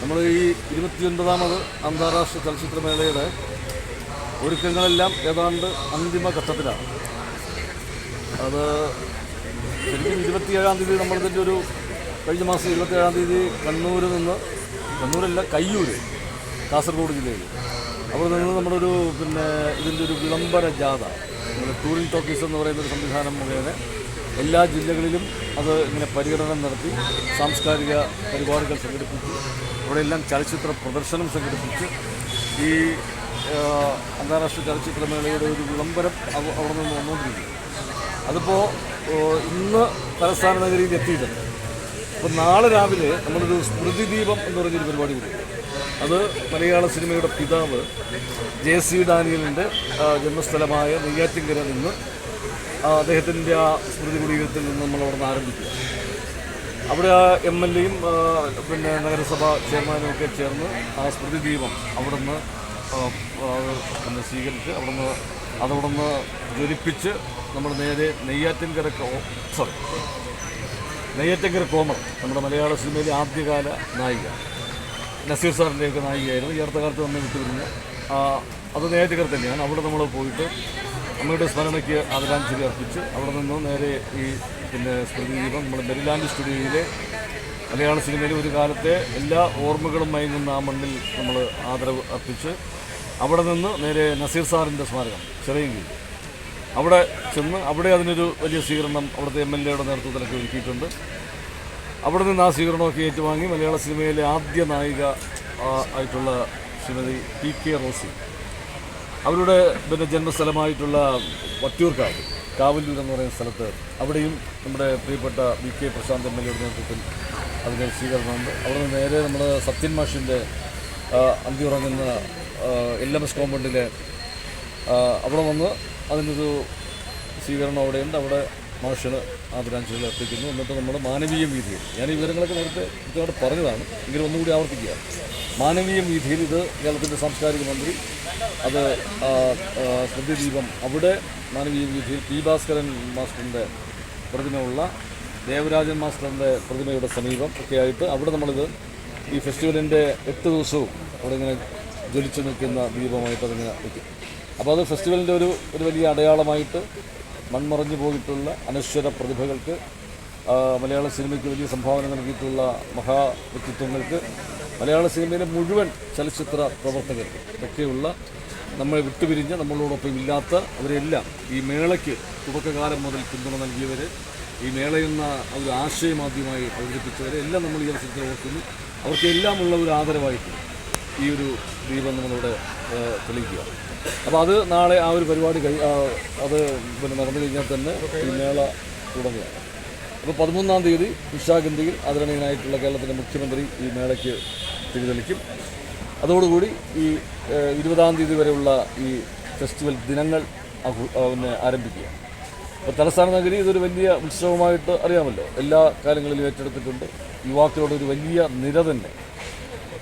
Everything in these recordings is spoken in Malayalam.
നമ്മൾ ഈ ഇരുപത്തിയൊൻപതാമത് അന്താരാഷ്ട്ര ചലച്ചിത്രമേളയുടെ ഒരുക്കങ്ങളെല്ലാം ഏതാണ്ട് അന്തിമ ഘട്ടത്തിലാണ്. അത് ശരിക്കും ഇരുപത്തിയേഴാം തീയതി നമ്മളിതിന്റെ ഒരു കഴിഞ്ഞ മാസം ഇരുപത്തിയേഴാം തീയതി കണ്ണൂരിൽ നിന്ന് കണ്ണൂരല്ല കയ്യൂർ കാസർഗോഡ് ജില്ലയിൽ. അവിടെ നിന്ന് നമ്മളൊരു പിന്നെ ഇതിന്റെ ഒരു വിളംബര ജാഥ ടൂറിംഗ് ടോക്കീസ് എന്ന് പറയുന്ന ഒരു സംവിധാനം മുഖേന എല്ലാ ജില്ലകളിലും അത് ഇങ്ങനെ പര്യടനം നടത്തി സാംസ്കാരിക പരിപാടികൾ സംഘടിപ്പിച്ച്. അവിടെയെല്ലാം ചലച്ചിത്ര പ്രദർശനം സംഘടിപ്പിച്ച്. ഈ അന്താരാഷ്ട്ര ചലച്ചിത്രമേളയുടെ ഒരു വിളംബരം അവ- അവിടെ നിന്ന് വന്നുകൊണ്ടിരിക്കുന്നു. അതിപ്പോൾ ഇന്ന് തലസ്ഥാന നഗരിയിൽ എത്തിയിട്ടുണ്ട്. അപ്പോൾ നാളെ രാവിലെ നമ്മളൊരു സ്മൃതി ദീപം എന്ന് പറഞ്ഞൊരു പരിപാടി കൂടി അത് മലയാള സിനിമയുടെ പിതാവ് ജെ സി ഡാനിയലിന്റെ ജന്മസ്ഥലമായ നെയ്യാറ്റിൻകര നിന്ന് അദ്ദേഹത്തിന്റെ ആ സ്മൃതി കുടീരത്തിൽ നിന്ന് നമ്മൾ അവിടെ നിന്ന് ആരംഭിക്കുക. അവിടെ എം എൽ എയും പിന്നെ നഗരസഭാ ചെയർമാനും ഒക്കെ ചേർന്ന് ആ സ്മൃതി ദീപം അവിടെ നിന്ന് പിന്നെ സ്വീകരിച്ച് അവിടെ നിന്ന് അതവിടെ നിന്ന് ജ്വലിപ്പിച്ച് നമ്മൾ നേരെ നെയ്യാറ്റിൻകര സോറി നെയ്യാറ്റിൻകര കോമർ നമ്മുടെ മലയാള സിനിമയിലെ ആദ്യകാല നായിക നസീർ സാറിന്റെയൊക്കെ നായികയായിരുന്നു. ഈ അടുത്ത കാലത്ത് വന്ന് വിട്ടുവരുന്ന ആ, അത് നെയ്യാറ്റിൻകര തന്നെയാണ്. അവിടെ നമ്മൾ പോയിട്ട് അമ്മയുടെ സ്മരണയ്ക്ക് ആദരാഞ്ജലി അർപ്പിച്ച് അവിടെ നിന്ന് നേരെ ഈ പിന്നെ സ്മൃതി ദീപം നമ്മുടെ മെരിലാൻഡ് സ്റ്റുഡിയോയിലെ മലയാള സിനിമയിലെ ഒരു കാലത്തെ എല്ലാ ഓർമ്മകളും മയങ്ങുന്ന ആ മണ്ണിൽ നമ്മൾ ആദരവ് അർപ്പിച്ച് അവിടെ നിന്ന് നേരെ നസീർ സാറിന്റെ സ്മാരകം ചെറിയങ്കിൽ അവിടെ ചെന്ന് അവിടെ അതിനൊരു വലിയ സ്വീകരണം അവിടുത്തെ എം എൽ എയുടെ നേതൃത്വത്തിലൊക്കെ ഒരുക്കിയിട്ടുണ്ട്. അവിടെ നിന്ന് ആ സ്വീകരണമൊക്കെ ഏറ്റുവാങ്ങി മലയാള സിനിമയിലെ ആദ്യ നായിക ആയിട്ടുള്ള ശ്രീമതി പി കെ റോസി. അവരുടെ പിന്നെ ജന്മസ്ഥലമായിട്ടുള്ള വട്ടിയൂർക്കാവ് കാവല്ലൂർ എന്ന് പറയുന്ന സ്ഥലത്ത് അവിടെയും നമ്മുടെ പ്രിയപ്പെട്ട V K Prashanth M L എയുടെ നേതൃത്വത്തിൽ അതിന്റെ സ്വീകരണമുണ്ട്. അവിടെ നിന്ന് നേരെ നമ്മൾ സത്യൻ മാഷിന്റെ അന്തി ഉറങ്ങുന്ന എൽ എം എസ് കോമ്പൗണ്ടിലെ അവിടെ വന്ന് അതിനൊരു സ്വീകരണം അവിടെയുണ്ട്. അവിടെ മാഷിന് ആദരാഞ്ജലികൾ അർപ്പിക്കുന്നു. എന്നിട്ട് നമ്മൾ മാനവീയ വീതിയിൽ ഞാൻ ഈ വിവരങ്ങളൊക്കെ നേരത്തെ കൃത്യമായിട്ട് പറഞ്ഞതാണ് എങ്കിലും ഒന്നുകൂടി ആവർത്തിക്കുക. മാനവീയ വീതിയിൽ ഇത് കേരളത്തിന്റെ സാംസ്കാരിക മന്ത്രി അത് ആ, ആ, ദീപം അവിടെ മാനവീയ പി ഭാസ്കരൻ മാസ്റ്ററിന്റെ പ്രതിമയുള്ള ദേവരാജൻ മാസ്റ്ററിന്റെ പ്രതിമയുടെ സമീപം ഒക്കെ ആയിട്ട് അവിടെ നമ്മളിത് ഈ ഫെസ്റ്റിവലിന്റെ എട്ട് ദിവസവും അവിടെ ഇങ്ങനെ ജ്വലിച്ചു നിൽക്കുന്ന ദീപമായിട്ട് അതിങ്ങനെ വയ്ക്കും അപ്പോൾ അത് ഫെസ്റ്റിവലിന്റെ ഒരു ഒരു വലിയ അടയാളമായിട്ട് മൺമറഞ്ഞു പോയിട്ടുള്ള അനശ്വര പ്രതിഭകൾക്ക് മലയാള സിനിമയ്ക്ക് വലിയ സംഭാവന നൽകിയിട്ടുള്ള മഹാ വ്യക്തിത്വങ്ങൾക്ക് മലയാള സിനിമയിലെ മുഴുവൻ ചലച്ചിത്ര പ്രവർത്തകർക്ക് ഒക്കെയുള്ള നമ്മളെ വിട്ടുപിരിഞ്ഞ് നമ്മളോടൊപ്പം ഇല്ലാത്ത അവരെല്ലാം ഈ മേളയ്ക്ക് തുടക്കകാലം മുതൽ പിന്തുണ നൽകിയവർ ഈ മേളയെന്ന ഒരു ആശയം ആദ്യമായി അവതരിപ്പിച്ചവരെ എല്ലാം നമ്മൾ ഈ അവസരത്തിൽ ഓർക്കുന്നു. ഉള്ള ഒരു ആദരവായിട്ട് ഈ ഒരു ദീപം നമ്മളിവിടെ തെളിയിക്കുക. അപ്പോൾ അത് നാളെ ആ ഒരു പരിപാടി കഴി അത് പിന്നെ നടന്നു കഴിഞ്ഞാൽ തന്നെ ഈ മേള തുടങ്ങുകയാണ് അപ്പോൾ പതിമൂന്നാം തീയതി നിശാഗന്ധിയിൽ ആദരണീയനായിട്ടുള്ള കേരളത്തിന്റെ മുഖ്യമന്ത്രി ഈ മേളയ്ക്ക് തിരിതെളിക്കും അതോടുകൂടി ഈ ഇരുപതാം തീയതി വരെയുള്ള ഈ ഫെസ്റ്റിവൽ ദിനങ്ങൾ പിന്നെ ആരംഭിക്കുക. അപ്പോൾ തലസ്ഥാന നഗരി ഇതൊരു വലിയ ഉത്സവമായിട്ട് അറിയാമല്ലോ. എല്ലാ കാലങ്ങളിലും ഏറ്റെടുത്തിട്ടുണ്ട്. യുവാക്കളുടെ ഒരു വലിയ നിര തന്നെ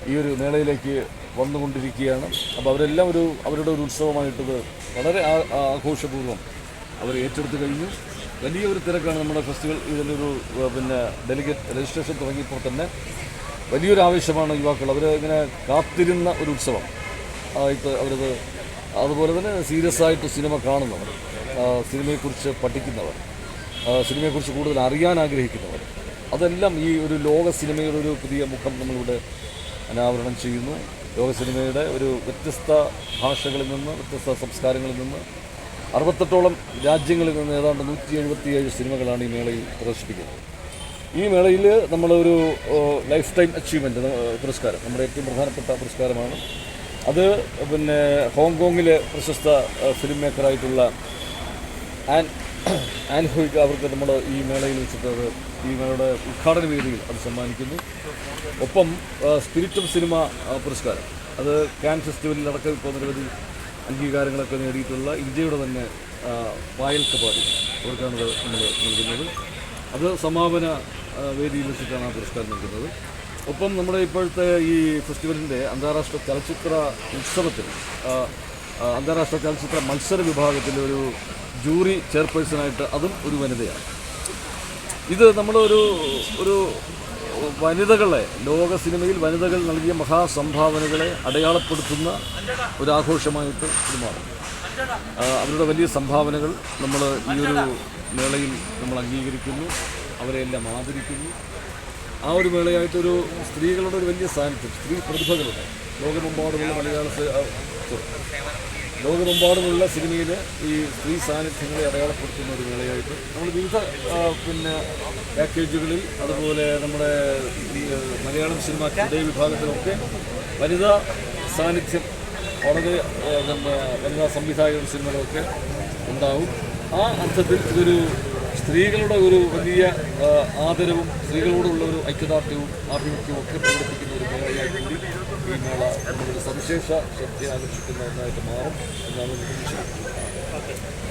ഈ ഒരു മേളയിലേക്ക് വന്നുകൊണ്ടിരിക്കുകയാണ്. അപ്പോൾ അവരെല്ലാം ഒരു അവരുടെ ഒരു ഉത്സവമായിട്ടത് വളരെ ആഘോഷപൂർവം അവർ ഏറ്റെടുത്ത് കഴിഞ്ഞു. വലിയൊരു തിരക്കാണ് നമ്മുടെ ഫെസ്റ്റിവൽ. ഇതിന്റെ ഒരു പിന്നെ ഡെലിഗേറ്റ് രജിസ്ട്രേഷൻ തുടങ്ങിയപ്പോൾ തന്നെ വലിയൊരു ആവേശമാണ് യുവാക്കൾ. അവർ ഇങ്ങനെ കാത്തിരുന്ന ഒരു ഉത്സവം. ആയിട്ട് അവരത് അതുപോലെ തന്നെ സീരിയസ് ആയിട്ട് സിനിമ കാണുന്നവർ സിനിമയെക്കുറിച്ച് പഠിക്കുന്നവർ സിനിമയെക്കുറിച്ച് കൂടുതൽ അറിയാൻ ആഗ്രഹിക്കുന്നവർ. അതെല്ലാം ഈ ഒരു ലോക സിനിമയുടെ ഒരു പുതിയ മുഖം നമ്മളിവിടെ അനാവരണം ചെയ്യുന്നു. ലോക സിനിമയുടെ ഒരു വ്യത്യസ്ത ഭാഷകളിൽ നിന്ന് വ്യത്യസ്ത സംസ്കാരങ്ങളിൽ നിന്ന് അറുപത്തെട്ടോളം രാജ്യങ്ങളിൽ നിന്ന് ഏതാണ്ട് നൂറ്റി എഴുപത്തിയേഴ് സിനിമകളാണ് ഈ മേളയിൽ പ്രദർശിപ്പിക്കുന്നത്. ഈ മേളയിൽ നമ്മളൊരു ലൈഫ് ടൈം അച്ചീവ്മെന്റ് പുരസ്കാരം നമ്മുടെ ഏറ്റവും പ്രധാനപ്പെട്ട പുരസ്കാരമാണ്. അത് പിന്നെ ഹോങ്കോങ്ങിലെ പ്രശസ്ത ഫിലിം മേക്കറായിട്ടുള്ള ആൻ ആൻ ആൻഹോയ്ക്ക് അവർക്ക് നമ്മൾ ഈ മേളയിൽ വെച്ചിട്ട് അത് ഈ മേളയുടെ ഉദ്ഘാടന വേദിയിൽ അത് സമ്മാനിക്കുന്നു. ഒപ്പം സ്പിരിറ്റ് ഓഫ് സിനിമ പുരസ്കാരം. അത് കാൻ ഫെസ്റ്റിവലിൽ അടക്കം ഇപ്പോൾ നിരവധി അംഗീകാരങ്ങളൊക്കെ നേടിയിട്ടുള്ള ഇന്ത്യയുടെ തന്നെ പായൽ കപാടി അവർക്കാണത് നമ്മൾ നൽകുന്നത്. അത് സമാപന വേദിയിൽ വെച്ചിട്ടാണ് ആ പുരസ്കാരം നൽകുന്നത്. ഒപ്പം നമ്മുടെ ഇപ്പോഴത്തെ ഈ ഫെസ്റ്റിവലിന്റെ അന്താരാഷ്ട്ര ചലച്ചിത്ര ഉത്സവത്തിൽ അന്താരാഷ്ട്ര ചലച്ചിത്ര മത്സര വിഭാഗത്തിലെ ഒരു ജൂറി ചെയർപേഴ്സണായിട്ട് അതും ഒരു വനിതയാണ്. ഇത് നമ്മളൊരു ഒരു വനിതകളെ ലോക സിനിമയിൽ വനിതകൾ നൽകിയ മഹാസംഭാവനകളെ അടയാളപ്പെടുത്തുന്ന ഒരു ആഘോഷമായിട്ട് ഇത് മാറും. അവരുടെ വലിയ സംഭാവനകൾ നമ്മൾ ഈ ഒരു മേളയിൽ നമ്മൾ അംഗീകരിക്കുന്നു. അവരെയെല്ലാം ആദരിക്കുന്നു. ആ ഒരു മേളയായിട്ടൊരു സ്ത്രീകളുടെ ഒരു വലിയ സാന്നിധ്യം സ്ത്രീ പ്രതിഭകളുടെ. ലോകമെമ്പാടുമുള്ള മലയാള ലോകമെമ്പാടുമുള്ള സിനിമയിൽ ഈ സ്ത്രീ സാന്നിധ്യങ്ങളെ അടയാളപ്പെടുത്തുന്ന ഒരു മേളയായിട്ട് നമ്മൾ വിവിധ പിന്നെ പാക്കേജുകളിൽ അതുപോലെ നമ്മുടെ മലയാളം സിനിമ ഹൃദയ വിഭാഗത്തിലൊക്കെ വനിതാ സാന്നിധ്യം വളരെ വനിതാ സംവിധായക സിനിമകളൊക്കെ ഉണ്ടാവും. ആ അർത്ഥത്തിൽ ഇതൊരു സ്ത്രീകളുടെ ഒരു വലിയ ആദരവും സ്ത്രീകളോടുള്ള ഒരു ഐക്യദാർഢ്യവും ആഭിമുഖ്യവും ഒക്കെ പ്രകടിപ്പിക്കുന്ന ഒരു മേളയായി കൂടി ഈ മേള നമ്മുടെ സവിശേഷ ശ്രദ്ധ ആകർഷിക്കുന്ന ഒന്നായിട്ട് മാറും എന്നാണ് വിശ്വസിക്കുന്നത്.